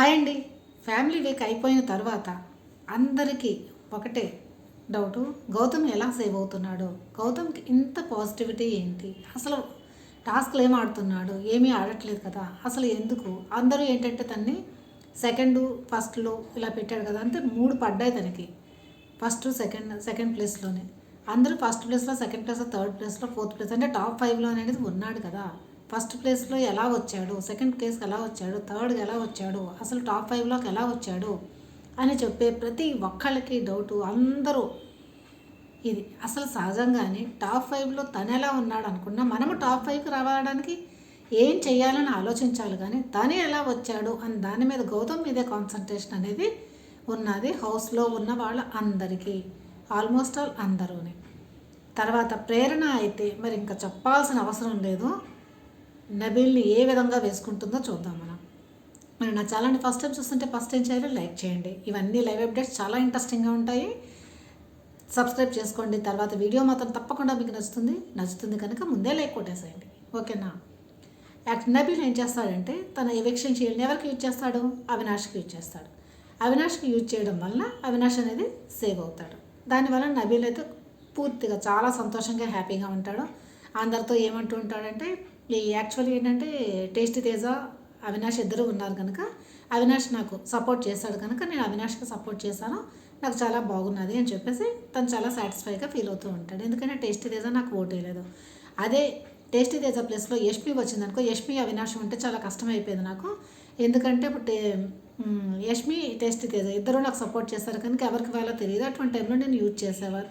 Hi అండి. Family week అయిపోయిన తర్వాత అందరికీ ఒకటే డౌటు. గౌతమ్ ఎలా సేవ్ అవుతున్నాడు? గౌతమ్కి ఇంత పాజిటివిటీ ఏంటి? అసలు టాస్క్లు ఏం ఆడుతున్నాడు? ఏమీ ఆడట్లేదు కదా? అసలు ఎందుకు? అందరూ ఏంటంటే తన్ని సెకండ్ ఫస్ట్లో ఇలా పెట్టాడు కదా అంటే మూడు పడ్డాయి తనకి. ఫస్ట్ సెకండ్ సెకండ్ ప్లేస్లోనే. అందరూ ఫస్ట్ ప్లేస్లో సెకండ్ ప్లేస్లో థర్డ్ ప్లేస్లో ఫోర్త్ ప్లేస్ అంటే టాప్ ఫైవ్లో అనేది ఉన్నాడు కదా. ఫస్ట్ ప్లేస్లో ఎలా వచ్చాడు? సెకండ్ ప్లేస్కి ఎలా వచ్చాడు? థర్డ్కి ఎలా వచ్చాడు? అసలు టాప్ ఫైవ్లోకి ఎలా వచ్చాడు? అని చెప్పే ప్రతి ఒక్కళ్ళకి డౌటు అందరూ ఇది. అసలు సహజంగానే టాప్ ఫైవ్లో తను ఎలా ఉన్నాడు అనుకున్నా మనము టాప్ ఫైవ్కి రావడానికి ఏం చేయాలని ఆలోచించాలి కానీ తను ఎలా వచ్చాడు అని దాని మీద గౌతమ్ మీదే కాన్సన్ట్రేషన్ అనేది ఉన్నది హౌస్లో ఉన్న వాళ్ళ అందరికీ. ఆల్మోస్ట్ ఆల్ అందరూనే. తర్వాత ప్రేరణ అయితే మరి ఇంకా చెప్పాల్సిన అవసరం లేదు. నబిల్ని ఏ విధంగా వేసుకుంటుందో చూద్దాం మనం. మరి నా ఛానల్ని ఫస్ట్ టైం చూస్తుంటే ఫస్ట్ టైం చేయాలి? లైక్ చేయండి. ఇవన్నీ లైవ్ అప్డేట్స్ చాలా ఇంట్రెస్టింగ్గా ఉంటాయి. సబ్స్క్రైబ్ చేసుకోండి. తర్వాత వీడియో మాత్రం తప్పకుండా మీకు నచ్చుతుంది. నచ్చుతుంది కనుక ముందే లైక్ కొట్టేసేయండి. ఓకేనా? యాక్ట్ నబీల్ ఏం చేస్తాడంటే తన ఎవిక్షన్ షీల్డ్ని ఎవరికి యూజ్ చేస్తాడు? అవినాష్కి యూజ్ చేస్తాడు. అవినాష్కి యూజ్ చేయడం వలన అవినాష్ అనేది సేవ్ అవుతాడు. దానివల్ల నబీల్ అయితే పూర్తిగా చాలా సంతోషంగా హ్యాపీగా ఉంటాడు. అందరితో ఏమంటూ ఉంటాడంటే ఈ యాక్చువల్లీ ఏంటంటే టేస్టీ తేజ అవినాష్ ఇద్దరు ఉన్నారు కనుక అవినాష్ నాకు సపోర్ట్ చేశాడు కనుక నేను అవినాష్కి సపోర్ట్ చేశాను నాకు చాలా బాగున్నది అని చెప్పేసి తను చాలా సాటిస్ఫైగా ఫీల్ అవుతూ ఉంటాడు. ఎందుకంటే టేస్టీ తేజ నాకు ఓటు వేయలేదు. అదే టేస్టీ తేజ ప్లేస్లో యష్మి వచ్చిందనుకో యష్మి అవినాష్ ఉంటే చాలా కష్టం అయిపోయింది నాకు. ఎందుకంటే ఇప్పుడు టే- యష్మి టేస్టీ తేజ ఇద్దరు నాకు సపోర్ట్ చేస్తారు కనుక ఎవరికి వాళ్ళో తెలియదు. అటువంటి టైంలో నేను యూజ్ చేసేవారు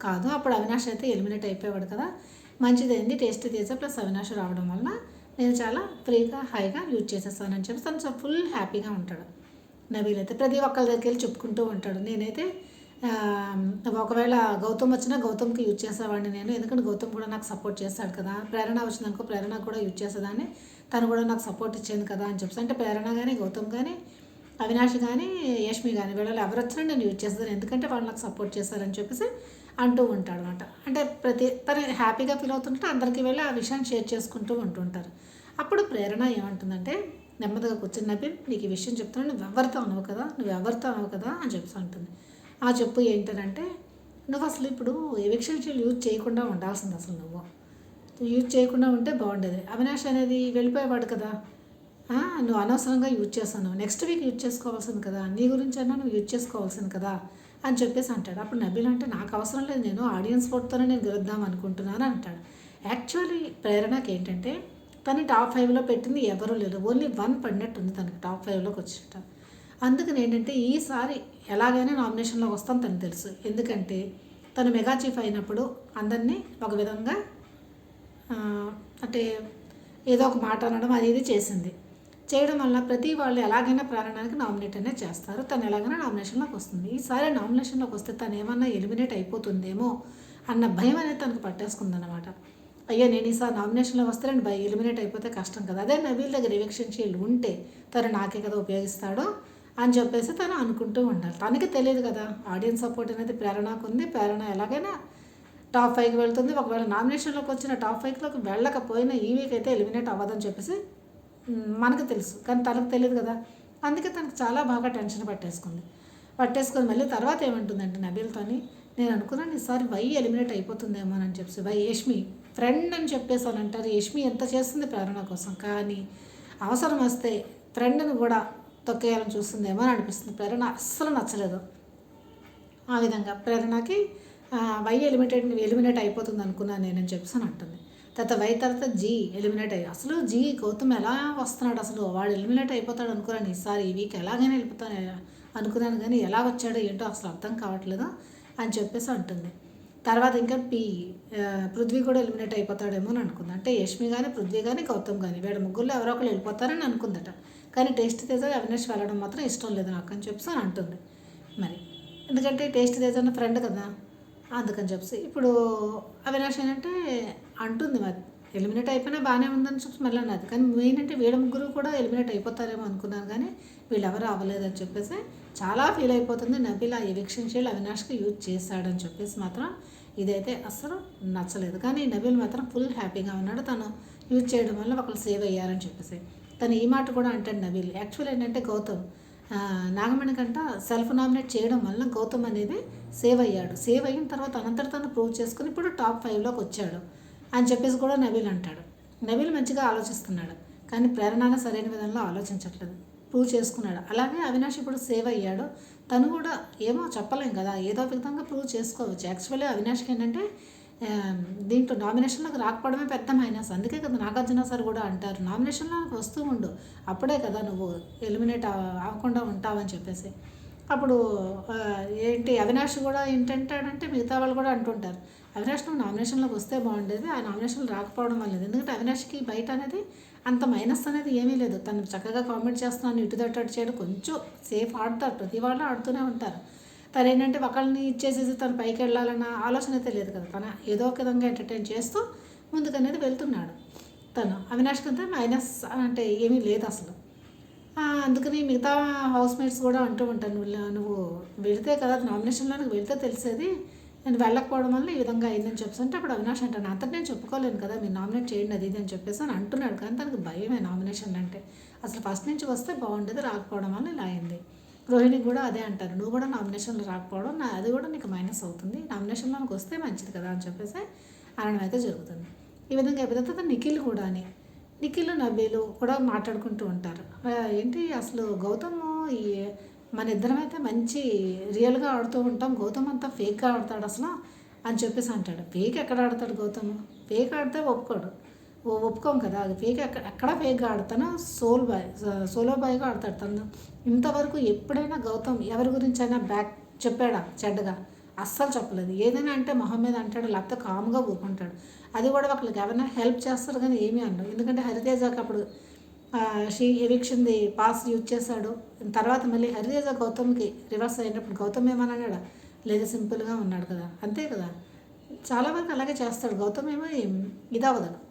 కాదు. అప్పుడు అవినాష్ అయితే ఎలిమినేట్ అయిపోయేవాడు కదా. మంచిదైంది టేస్ట్ తీసే ప్లస్ అవినాష్ రావడం వల్ల నేను చాలా ఫ్రీగా హాయిగా యూజ్ చేసేస్తానని చెప్పి తను ఫుల్ హ్యాపీగా ఉంటాడు. నవీల్ అయితే ప్రతి ఒక్కరి దగ్గరికి వెళ్ళి చెప్పుకుంటూ ఉంటాడు. నేనైతే ఒకవేళ గౌతమ్ వచ్చినా గౌతమ్కి యూజ్ చేసేవాడిని నేను. ఎందుకంటే గౌతమ్ కూడా నాకు సపోర్ట్ చేస్తాడు కదా. ప్రేరణ వచ్చిందనుకో ప్రేరణ కూడా యూజ్ చేసేదాన్ని. తను కూడా నాకు సపోర్ట్ ఇచ్చేది కదా అని చెప్పి. అంటే ప్రేరణ కానీ గౌతమ్ కానీ అవినాష్ కానీ యష్మి కానీ వీళ్ళు ఎవరు వచ్చినా నేను యూజ్ చేస్తాను. ఎందుకంటే వాళ్ళు నాకు సపోర్ట్ చేస్తారని చెప్పేసి అంటూ ఉంటాడు అనమాట అంటే ప్రతి తను హ్యాపీగా ఫీల్ అవుతుంటే అందరికీ వెళ్ళి ఆ విషయాన్ని షేర్ చేసుకుంటూ ఉంటుంటారు. అప్పుడు ప్రేరణ ఏమంటుందంటే నెమ్మదిగా కూర్చుని నవ్వి నీకు ఈ విషయం చెప్తున్నాను నువ్వు ఎవరితో అనవు కదా నువ్వు ఎవరితో అనవు కదా అని చెప్తూ ఉంటుంది ఆ చెప్పు ఏంటంటే నువ్వు అసలు ఇప్పుడు ఎవిక్షన్ షీల్ యూజ్ చేయకుండా ఉండాల్సింది అసలు నువ్వు. యూజ్ చేయకుండా ఉంటే బాగుండేది. అవినాష్ అనేది వెళ్ళిపోయేవాడు కదా. నువ్వు అనవసరంగా యూజ్ చేస్తాను. నెక్స్ట్ వీక్ యూజ్ చేసుకోవాల్సింది కదా. నీ గురించి అయినా నువ్వు యూజ్ చేసుకోవాల్సింది కదా అని చెప్పేసి అంటాడు. అప్పుడు నబీల్ అంటే నాకు అవసరం లేదు. నేను ఆడియన్స్ ఓట్తోనే నేను గెలుద్దాం అనుకుంటున్నాను అంటాడు. యాక్చువల్లీ ప్రేరణకి ఏంటంటే తను టాప్ ఫైవ్లో పెట్టింది ఎవరూ లేరు ఓన్లీ వన్ పడినట్టు ఉంది తనకి టాప్ ఫైవ్లోకి వచ్చిట. అందుకని ఏంటంటే ఈసారి ఎలాగైనా నామినేషన్లోకి వస్తాను తను తెలుసు. ఎందుకంటే తను మెగా చీఫ్ అయినప్పుడు అందరినీ ఒక విధంగా అంటే ఏదో ఒక మాట అనడం అనేది చేసింది. చేయడం వల్ల ప్రతి వాళ్ళు ఎలాగైనా ప్రాణానికి నామినేట్ అనేది చేస్తారు. తను ఎలాగైనా నామినేషన్లోకి వస్తుంది. ఈసారి నామినేషన్లోకి వస్తే తను ఏమన్నా ఎలిమినేట్ అయిపోతుందేమో అన్న భయం అనేది తనకు పట్టేసుకుందనమాట అయ్యో నేను ఈసారి నామినేషన్లో వస్తే నేను భయ ఎలిమినేట్ అయిపోతే కష్టం కదా. అదే నవీల్ దగ్గర ఎవిక్షన్ చేయలు ఉంటే తను నాకే కదా ఉపయోగిస్తాడో అని చెప్పేసి తను అనుకుంటూ ఉండాలి. తనకి తెలియదు కదా. ఆడియన్స్ సపోర్ట్ అనేది ప్రేరణకు ఉంది. ప్రేరణ ఎలాగైనా టాప్ ఫైవ్కి వెళ్తుంది. ఒకవేళ నామినేషన్లోకి వచ్చిన టాప్ ఫైవ్లోకి వెళ్ళకపోయినా ఈ వీక్ అయితే ఎలిమినేట్ అవ్వదని చెప్పేసి మనకు తెలుసు. కానీ తనకు తెలియదు కదా. అందుకే తనకు చాలా బాగా టెన్షన్ పట్టేసుకుంది. పట్టేసుకొని మళ్ళీ తర్వాత ఏమంటుందంటే నబీల్తోని నేను అనుకున్నాను ఈసారి వై ఎలిమినేట్ అయిపోతుందేమో అని చెప్పేసి. వై యష్మి ఫ్రెండ్ అని చెప్పేసి అని అంటారు. యష్మి ఎంత చేస్తుంది ప్రేరణ కోసం? కానీ అవసరం వస్తే ఫ్రెండ్ని కూడా తొక్కేయాలని చూస్తుందేమో అని అనిపిస్తుంది. ప్రేరణ అస్సలు నచ్చలేదు. ఆ విధంగా ప్రేరణకి వై ఎలిమినేట్ ఎలిమినేట్ అయిపోతుంది అనుకున్నాను నేనని చెప్పేసి అని అంటుంది. తర్వాత వై తర్వాత జీ ఎలిమినేట్ అయ్యి అసలు జీ గౌతమ్ ఎలా వస్తున్నాడు అసలు? వాడు ఎలిమినేట్ అయిపోతాడు అనుకున్నాను ఈసారి ఈ వీక్ ఎలాగైనా వెళ్ళిపోతాను అనుకున్నాను కానీ ఎలా వచ్చాడో ఏంటో అసలు అర్థం కావట్లేదు అని చెప్పేసి అంటుంది. తర్వాత ఇంకా పి పృథ్వీ కూడా ఎలిమినేట్ అయిపోతాడేమో అని అనుకుంది. అంటే యష్మి కానీ పృథ్వీ కానీ గౌతమ్ కానీ వీళ్ళ ముగ్గురులో ఎవరో ఒకరు వెళ్ళిపోతారని అనుకుందట. కానీ టేస్ట్ తేజ అవినాష్ వెళ్ళడం మాత్రం ఇష్టం లేదు నాకు అని చెప్పేసి అని అంటుంది. మరి ఎందుకంటే టేస్ట్ తేజ అన్న ఫ్రెండ్ కదా అందుకని చెప్పేసి. ఇప్పుడు అవినాష్ ఏంటంటే అంటుంది మరి. ఎలిమినేట్ అయిపోయినా బాగానే ఉందని చెప్పి మళ్ళీ అన్నది. కానీ మెయిన్ అంటే వీళ్ళ ముగ్గురు కూడా ఎలిమినేట్ అయిపోతారేమో అనుకున్నాను కానీ వీళ్ళు ఎవరు అవ్వలేదని చెప్పేసి చాలా ఫీల్ అయిపోతుంది. నబీల్ ఆ ఎవిక్షన్ షీల్ అవినాష్కి యూజ్ చేశాడని చెప్పేసి మాత్రం ఇదైతే అస్సలు నచ్చలేదు. కానీ నబీల్ మాత్రం ఫుల్ హ్యాపీగా ఉన్నాడు. తను యూజ్ చేయడం వల్ల ఒకళ్ళు సేవ్ అయ్యారని చెప్పేసి. తను ఈ మాట కూడా అంటాడు నబీల్. యాక్చువల్ ఏంటంటే గౌతమ్ నాగమణి కంట సెల్ఫ్ నామినేట్ చేయడం వల్ల గౌతమ్ అనేది సేవ్ అయ్యాడు. సేవ్ అయిన తర్వాత అనంతరం తను ప్రూవ్ చేసుకుని ఇప్పుడు టాప్ ఫైవ్లోకి వచ్చాడు. అని చెప్పేసి కూడా నవీల్ అంటాడు. నవీల్ మంచిగా ఆలోచిస్తున్నాడు. కానీ ప్రేరణ సరైన విధంలో ఆలోచించట్లేదు. ప్రూవ్ చేసుకున్నాడు. అలాగే అవినాష్ ఇప్పుడు సేవ్ అయ్యాడు. తను కూడా ఏమో చెప్పలేం కదా. ఏదో విధంగా ప్రూవ్ చేసుకోవచ్చు. యాక్చువల్లీ అవినాష్కి ఏంటంటే దీంట్లో నామినేషన్లోకి రాకపోవడమే పెద్ద మైనస్ అందుకే కదా నాగార్జున సార్ కూడా అంటారు. నామినేషన్లోకి వస్తూ ఉండు. అప్పుడే కదా నువ్వు ఎలిమినేట్ అవ్వకుండా ఉంటావని చెప్పేసి. అప్పుడు ఏంటి అవినాష్ కూడా ఏంటంటాడంటే మిగతా వాళ్ళు కూడా అంటుంటారు. అవినాష్ నువ్వు నామినేషన్లోకి వస్తే బాగుండేది ఆ నామినేషన్లు రాకపోవడం వల్ల ఎందుకంటే అవినాష్కి బయట అనేది అంత మైనస్ అనేది ఏమీ లేదు. తను చక్కగా కామెంట్ చేస్తున్నాను ఇటు చేయడం కొంచెం సేఫ్ ఆడతారు. ప్రతి వాళ్ళు ఆడుతూనే ఉంటారు. తను ఏంటంటే ఒకళ్ళని ఇచ్చేసేసి తను పైకి వెళ్ళాలన్న ఆలోచన అయితే లేదు కదా. తన ఏదో ఒక విధంగా ఎంటర్టైన్ చేస్తూ ముందుకనేది వెళ్తున్నాడు. తను అవినాష్కి అంతా మైనస్ అంటే ఏమీ లేదు అసలు. అందుకని మిగతా హౌస్ మేట్స్ కూడా అంటూ ఉంటాను నువ్వు నువ్వు వెళితే కదా నామినేషన్లో నాకు వెళితే తెలిసేది నేను వెళ్ళకపోవడం వల్ల ఈ విధంగా అయిందని చెప్పేసి అంటే అప్పుడు అవినాష్ అంటాను అంతటి నేను చెప్పుకోలేను కదా మీరు నామినేట్ చేయండి అది ఇది అని చెప్పేసి అని అంటున్నాడు. కానీ తనకు భయమే నామినేషన్ అంటే. అసలు ఫస్ట్ నుంచి వస్తే బాగుండేది రాకపోవడం వల్ల ఇలా అయింది. రోహిణి కూడా అదే అంటారు నువ్వు కూడా నామినేషన్లో రాకపోవడం నా అది కూడా నీకు మైనస్ అవుతుంది నామినేషన్లోకి వస్తే మంచిది కదా అని చెప్పేసి అనడం అయితే జరుగుతుంది. ఈ విధంగా అయిపోయిన తర్వాత నిఖిల్ కూడా అని నిఖిల్ నబీలు కూడా మాట్లాడుకుంటూ ఉంటారు. ఏంటి అసలు గౌతమ్ ఈ మన ఇద్దరం అయితే మంచి రియల్గా ఆడుతూ ఉంటాం గౌతమ్ అంతా ఫేక్గా ఆడతాడు అసలు అని చెప్పేసి అంటాడు. ఫేక్ ఎక్కడ ఆడతాడు గౌతమ్? ఫేక్ ఆడితే ఒప్పుకోడు. ఓ ఒప్పుకోం కదా. అది ఫేక్ ఎక్కడ ఎక్కడ ఫేక్గా ఆడతానో సోల్ బాయ్ సోలో బాయ్గా ఆడతాడు తను. ఇంతవరకు ఎప్పుడైనా గౌతమ్ ఎవరి గురించి అయినా బ్యాక్ చెప్పాడా చెడ్డగా? అస్సలు చెప్పలేదు. ఏదైనా అంటే మొహం మీద అంటాడు లేకపోతే కామ్గా ఊరుకుంటాడు. అది కూడా ఒకళ్ళకి ఎవరైనా హెల్ప్ చేస్తారు కానీ ఏమీ అనరు. ఎందుకంటే హరితేజకి అప్పుడు ఆ, షీ ఎవిక్షన్ది పాస్ యూజ్ చేశాడు. తర్వాత మళ్ళీ హరితేజ గౌతమ్కి రివర్స్ అయినప్పుడు గౌతమ్ ఏమని అన్నాడా సింపుల్గా ఉన్నాడు కదా. అంతే కదా. చాలా వరకు అలాగే చేస్తాడు. గౌతమ్ ఏమో ఇదవదడు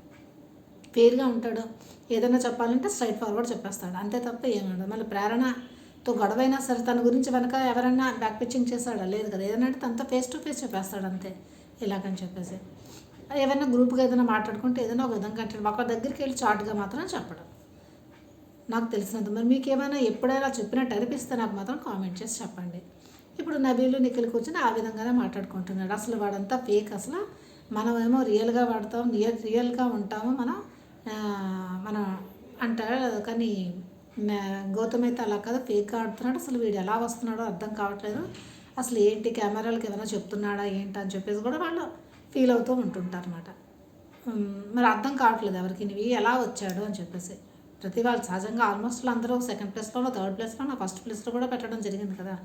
ఫెయిర్గా ఉంటాడు. ఏదైనా చెప్పాలంటే స్ట్రైట్ ఫార్వర్డ్ చెప్పేస్తాడు. అంతే తప్ప ఏమన్నాడు మళ్ళీ తో గొడవైనా సరే తన గురించి వెనక ఎవరైనా బ్యాక్ పిచ్చింగ్ చేశాడా? లేదు కదా. ఏదైనా తనతో ఫేస్ టు ఫేస్ చెప్పేస్తాడు అంతే. ఇలాగని చెప్పేసి. ఏదైనా గ్రూప్గా ఏదైనా మాట్లాడుకుంటే ఏదైనా ఒక విధంగా అంటే ఒక దగ్గరికి వెళ్ళి చాటుగా మాత్రం చెప్పడం. నాకు తెలిసినంత మరి మీకు ఏమైనా ఎప్పుడైనా చెప్పినట్టు అనిపిస్తే నాకు మాత్రం కామెంట్ చేసి చెప్పండి. ఇప్పుడు నబీలు నిఖిల్ కూర్చొని ఆ విధంగానే మాట్లాడుకుంటున్నాడు. అసలు వాడంతా ఫేక్ అసలు. మనమేమో రియల్గా వాడతాం రియల్ రియల్గా ఉంటాము. మనం మన మనం కానీ గౌతమ్ అయితే అలా కాదు ఫేక్ ఆడుతున్నాడు. అసలు వీడు ఎలా వస్తున్నాడో అర్థం కావట్లేదు. అసలు ఏంటి కెమెరాలకి ఏమైనా చెప్తున్నాడా ఏంటి అని చెప్పేసి కూడా వాళ్ళు ఫీల్ అవుతూ ఉంటుంటారు అనమాట మరి అర్థం కావట్లేదు ఎవరికి ఇవి ఎలా వచ్చాడు? అని చెప్పేసి. ప్రతి వాళ్ళు సహజంగా ఆల్మోస్ట్ అందరూ సెకండ్ ప్లేస్లోనో థర్డ్ ప్లేస్లోనో ఫస్ట్ ప్లేస్లో కూడా పెట్టడం జరిగింది కదా.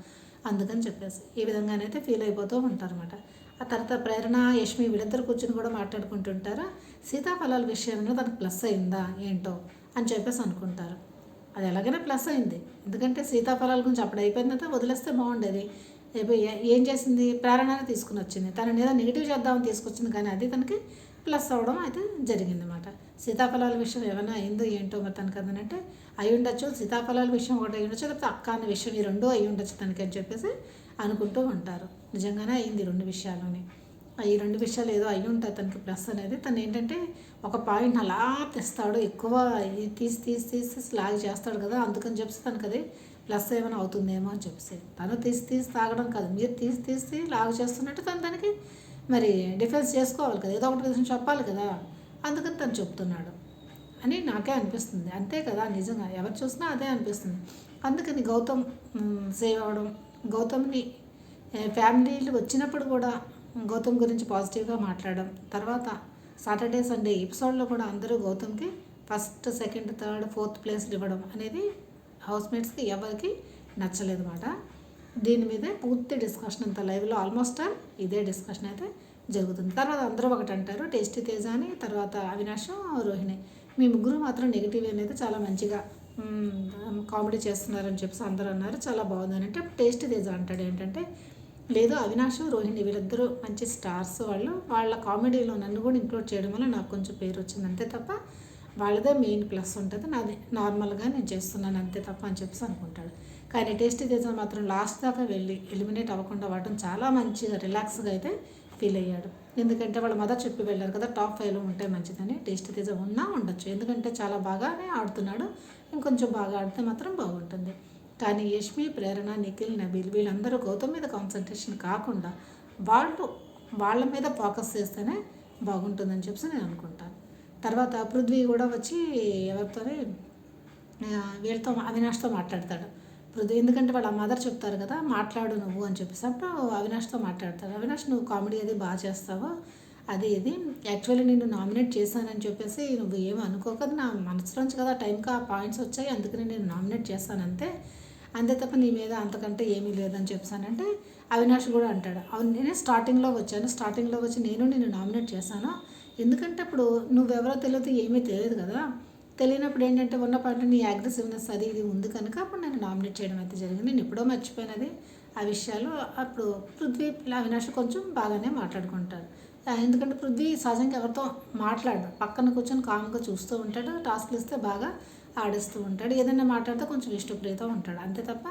అందుకని చెప్పేసి. ఈ విధంగానైతే ఫీల్ అయిపోతూ ఉంటారన్నమాట. ఆ తర్వాత ప్రేరణ యష్మి వీళ్ళిద్దరు కూర్చొని కూడా మాట్లాడుకుంటుంటారు. సీతాఫలాల విషయంలో తనకు ప్లస్ అయిందా ఏంటో అని చెప్పేసి అనుకుంటారు. అది ఎలాగైనా ప్లస్ అయింది. ఎందుకంటే సీతాఫలాల గురించి అప్పుడు అయిపోయిందంటే వదిలేస్తే బాగుండేది. ఏం చేసింది? ప్రేరణనే తీసుకుని వచ్చింది. తనని ఏదో నెగిటివ్ చేద్దామని తీసుకొచ్చింది కానీ అది తనకి ప్లస్ అవ్వడం అయితే జరిగింది అనమాట సీతాఫలాల విషయం ఏమైనా అయిందో ఏంటో మరి తనకి అదనంటే అయి ఉండొచ్చు సీతాఫలాల విషయం ఒకటి అయి ఉండొచ్చు లేకపోతే అక్క అన్న విషయం ఈ రెండూ అయి ఉండొచ్చు తనకి అని చెప్పేసి అనుకుంటూ ఉంటారు. నిజంగానే అయింది రెండు విషయాలని ఈ రెండు విషయాలు ఏదో అయి ఉంటాయి తనకి ప్లస్ అనేది. తను ఏంటంటే ఒక పాయింట్ అలా తెస్తాడు ఎక్కువ తీసి తీసి తీసి లాగ్ చేస్తాడు కదా అందుకని చెప్పి తనకు అది ప్లస్ ఏమైనా అవుతుందేమో అని చెప్పేసి. తను తీసి తీసి తాగడం కాదు మీరు తీసి తీసి లాగ్ చేస్తున్నట్టు తను దానికి మరి డిఫెన్స్ చేసుకోవాలి కదా ఏదో ఒకటి విషయం చెప్పాలి కదా అందుకని తను చెప్తున్నాడు అని నాకే అనిపిస్తుంది. అంతే కదా నిజంగా ఎవరు చూసినా అదే అనిపిస్తుంది. అందుకని గౌతమ్ సేవ్ అవ్వడం గౌతమ్ని ఫ్యామిలీలు వచ్చినప్పుడు కూడా గౌతమ్ గురించి పాజిటివ్గా మాట్లాడడం. తర్వాత సాటర్డే సండే ఎపిసోడ్లో కూడా అందరూ గౌతమ్కి ఫస్ట్ సెకండ్ థర్డ్ ఫోర్త్ ప్లేస్లు ఇవ్వడం అనేది హౌస్మేట్స్కి ఎవరికి నచ్చలేదు అనమాట దీని మీదే పూర్తి డిస్కషన్ అంతా లైవ్లో ఆల్మోస్ట్ ఇదే డిస్కషన్ అయితే జరుగుతుంది. తర్వాత అందరూ ఒకటి అంటారు టేస్టీ తేజ అని తర్వాత అవినాష్ రోహిణి. మీ ముగ్గురు మాత్రం నెగిటివ్ అనేది చాలా మంచిగా కామెడీ చేస్తున్నారని చెప్పేసి అందరూ అన్నారు. చాలా బాగుంది అని అంటే టేస్టీ తేజ అంటాడు ఏంటంటే లేదు అవినాష్ రోహిణి వీళ్ళిద్దరూ మంచి స్టార్స్ వాళ్ళు. వాళ్ళ కామెడీలో నన్ను కూడా ఇంక్లూడ్ చేయడం వల్ల నాకు కొంచెం పేరు వచ్చింది అంతే తప్ప వాళ్ళదే మెయిన్ ప్లస్ ఉంటుంది. నాది నార్మల్గా నేను చేస్తున్నాను అంతే తప్ప అని చెప్పేసి అనుకుంటాడు. కానీ టేస్ట్ చేసిన మాత్రం లాస్ట్ దాకా వెళ్ళి ఎలిమినేట్ అవ్వకుండా వాడటం చాలా మంచిగా రిలాక్స్గా అయితే ఫీల్ అయ్యాడు. ఎందుకంటే వాళ్ళ మదర్ చెప్పి వెళ్ళారు కదా టాప్ ఫైవ్లో ఉంటే మంచిదని టేస్ట్ తేజ ఉన్నా ఉండొచ్చు. ఎందుకంటే చాలా బాగానే ఆడుతున్నాడు. ఇంకొంచెం బాగా ఆడితే మాత్రం బాగుంటుంది. కానీ యష్మి ప్రేరణ నిఖిల్ నబీల్ వీళ్ళందరూ గౌతమ్ మీద కాన్సన్ట్రేషన్ కాకుండా వాళ్ళు వాళ్ళ మీద ఫోకస్ చేస్తేనే బాగుంటుందని చెప్పి నేను అనుకుంటాను. తర్వాత పృథ్వీ కూడా వచ్చి ఎవరితోనే వీళ్ళతో అవినాష్తో మాట్లాడతాడు. పృథ్వీ ఎందుకంటే వాళ్ళ మదర్ చెప్తారు కదా మాట్లాడు నువ్వు అని చెప్పేసి. అప్పుడు అవినాష్తో మాట్లాడతాడు. అవినాష్ నువ్వు కామెడీ అది బాగా చేస్తావు? అది ఇది. యాక్చువల్లీ నేను నామినేట్ చేశానని చెప్పేసి నువ్వు ఏమి అనుకోకదు. నా మనసులోంచి కదా టైంకి ఆ పాయింట్స్ వచ్చాయి. అందుకని నేను నామినేట్ చేశానంతే. అంతే తప్ప నీ మీద అంతకంటే ఏమీ లేదని చెప్పానంటే అవినాష్ కూడా అంటాడు. అవును నేనే స్టార్టింగ్లో వచ్చాను. స్టార్టింగ్లో వచ్చి నేను నేను నామినేట్ చేశాను. ఎందుకంటే ఇప్పుడు నువ్వెవరో తెలియదు ఏమీ తెలియదు కదా. తెలియనప్పుడు ఏంటంటే ఉన్న పాట నీ అగ్రెసివ్నెస్ అది ఇది ఉంది కనుక అప్పుడు నేను నామినేట్ చేయడం అయితే జరిగింది. నేను ఎప్పుడో మర్చిపోయినది ఆ విషయాలు. అప్పుడు పృథ్వీ అవినాష్ కొంచెం బాగానే మాట్లాడుకుంటారు. ఎందుకంటే పృథ్వీ సహజంగా ఎవరితో మాట్లాడు పక్కన కూర్చొని కామ్గా చూస్తూ ఉంటాడు. టాస్క్లు ఇస్తే బాగా ఆడిస్తూ ఉంటాడు. ఏదైనా మాట్లాడితే కొంచెం ఇష్టప్రియతో ఉంటాడు. అంతే తప్ప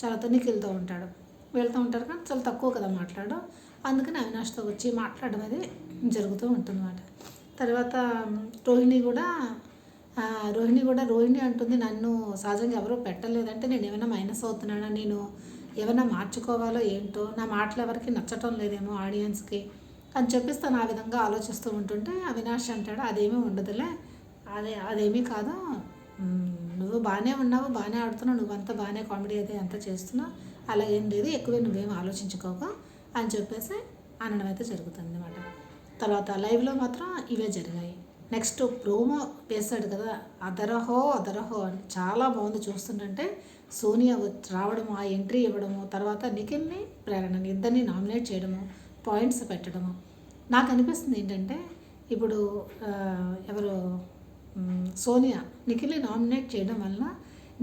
చాలా తొన్నికిలతో ఉంటాడు. వెళ్తూ ఉంటారు కానీ చాలా తక్కువ కదా మాట్లాడు అందుకని అవినాష్తో వచ్చి మాట్లాడడం అది జరుగుతూ ఉంటుందన్నమాట. తర్వాత రోహిణి కూడా రోహిణి కూడా రోహిణి అంటుంది నన్ను సహజంగా ఎవరూ పెట్టలేదంటే నేను ఏమైనా మైనస్ అవుతున్నానా? నేను ఏమైనా మార్చుకోవాలో ఏంటో? నా మాటలు ఎవరికి నచ్చటం లేదేమో ఆడియన్స్కి? అని చెప్పేసి తను ఆ విధంగా ఆలోచిస్తూ ఉంటుంటే అవినాష్ అంటాడు అదేమీ ఉండదులే. అదే అదేమీ కాదు. నువ్వు బాగానే ఉన్నావు బాగానే ఆడుతున్నావు నువ్వంతా బాగానే కామెడీ అయితే అంతా చేస్తున్నావు అలా ఏం లేదు ఎక్కువ నువ్వేం ఆలోచించుకోక అని చెప్పేసి అనడం అయితే జరుగుతుంది అనమాట తర్వాత లైవ్లో మాత్రం ఇవే జరిగాయి. నెక్స్ట్ ప్రోమో వేశాడు కదా అదరహో అదరహో అని చాలా బాగుంది చూస్తుంటే సోనియా రావడము ఆ ఎంట్రీ ఇవ్వడము తర్వాత నిఖిల్ని ప్రేరణని ఇద్దరిని నామినేట్ చేయడము పాయింట్స్ పెట్టడము. నాకు అనిపిస్తుంది ఏంటంటే ఇప్పుడు ఎవరు సోనియా నిఖిల్ని నామినేట్ చేయడం వలన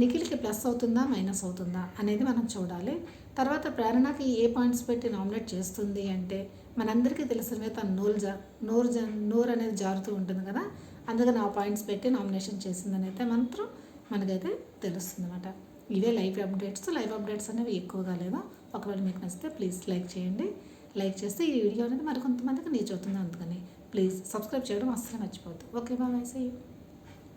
నిఖిల్కి ప్లస్ అవుతుందా మైనస్ అవుతుందా అనేది మనం చూడాలి. తర్వాత ప్రేరణకి ఏ పాయింట్స్ పెట్టి నామినేట్ చేస్తుంది అంటే మనందరికీ తెలిసినవే తను నోరు జా నోరు జ నోరు అనేది జారుతూ ఉంటుంది కదా అందుకని ఆ పాయింట్స్ పెట్టి నామినేషన్ చేసిందని అయితే మాత్రం మనకైతే తెలుస్తుంది అనమాట ఇవే లైవ్ అప్డేట్స్. లైవ్ అప్డేట్స్ అనేవి ఎక్కువగా లేవు. ఒకవేళ మీకు నచ్చితే ప్లీజ్ లైక్ చేయండి. లైక్ చేస్తే ఈ వీడియో అనేది మరి కొంతమందికి అవుతుంది. అందుకని ప్లీజ్ సబ్స్క్రైబ్ చేయడం అస్సలు మర్చిపోవద్దు. Okay bye see